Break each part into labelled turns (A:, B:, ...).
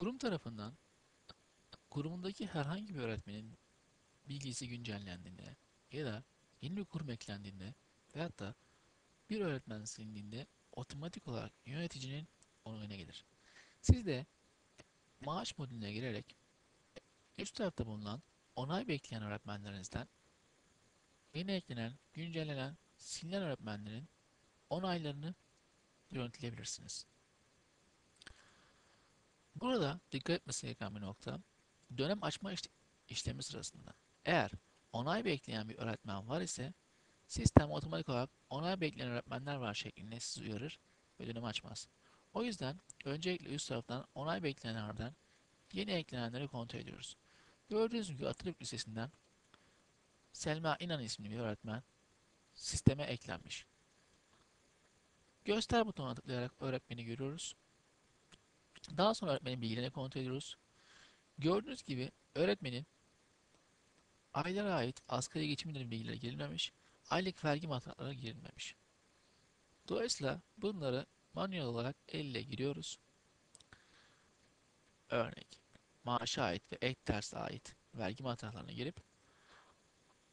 A: Kurum tarafından kurumundaki herhangi bir öğretmenin bilgisi güncellendiğinde ya da yeni bir kurum eklendiğinde veyahut da bir öğretmen silindiğinde otomatik olarak yöneticinin onayına gelir. Siz de maaş modülüne girerek üst tarafta bulunan onay bekleyen öğretmenlerinizden yeni eklenen, güncellenen, silinen öğretmenlerin onaylarını görüntüleyebilirsiniz. Burada dikkat etmesi gereken bir nokta, dönem açma işle- işlemi sırasında eğer onay bekleyen bir öğretmen var ise sistem otomatik olarak onay bekleyen öğretmenler var şeklinde sizi uyarır ve dönem açmaz. O yüzden öncelikle üst taraftan onay beklenenlerden yeni eklenenleri kontrol ediyoruz. Gördüğünüz gibi Atatürk Lisesi'nden Selma İnan isimli bir öğretmen sisteme eklenmiş. Göster butonuna tıklayarak öğretmeni görüyoruz. Daha sonra öğretmenin bilgilerini kontrol ediyoruz. Gördüğünüz gibi öğretmenin aylara ait asgari geçim bilgileri girilmemiş, aylık vergi matrahları girilmemiş. Dolayısıyla bunları manuel olarak elle giriyoruz. Örnek, maaşa ait ve ek derse ait vergi matrahlarına girip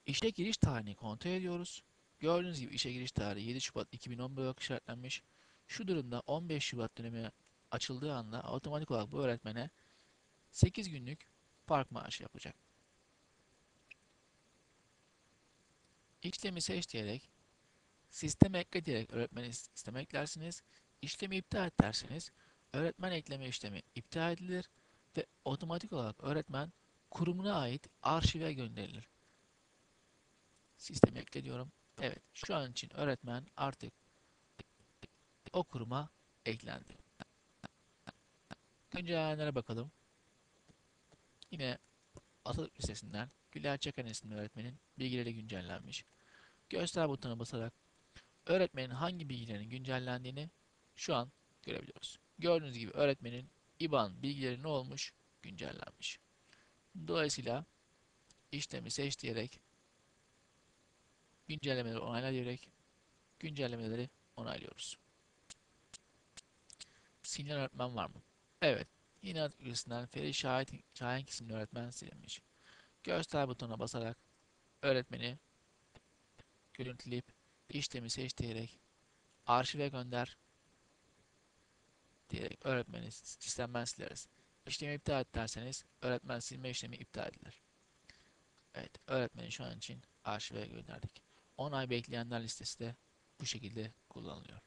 A: işe giriş tarihini kontrol ediyoruz. Gördüğünüz gibi işe giriş tarihi 7 Şubat 2011 olarak işaretlenmiş. Şu durumda 15 Şubat dönemi açıldığı anda otomatik olarak bu öğretmene 8 günlük park maaşı yapacak. İşlemi seç diyerek sisteme ekle diyerek öğretmeni sisteme eklersiniz. İşlemi iptal et öğretmen ekleme işlemi iptal edilir ve otomatik olarak öğretmen kurumuna ait arşive gönderilir. Sisteme ekle diyorum. Evet, şu an için öğretmen artık o kuruma eklendi. Güncellemelere bakalım. Yine Atatürk Lisesi'nden Güler Çakan isimli öğretmenin bilgileri güncellenmiş. Göster butonuna basarak öğretmenin hangi bilgilerinin güncellendiğini şu an görebiliyoruz. Gördüğünüz gibi öğretmenin IBAN bilgileri ne olmuş? Güncellenmiş. Dolayısıyla işlemi seç diyerek güncellemeleri onayla diyerek güncellemeleri onaylıyoruz. Silinen öğretmen var mı? Evet. Yine Atatürk Lisesi'nden Feri Şahin, Şahin isimli öğretmen silinmiş. Göster butonuna basarak öğretmeni görüntüleyip işlemi seç diyerek arşive gönder diyerek öğretmeni sistemden sileriz. İşlemi iptal et öğretmen silme işlemi iptal edilir. Evet, öğretmeni şu an için arşive gönderdik. 10 ay bekleyenler listesi de bu şekilde kullanılıyor.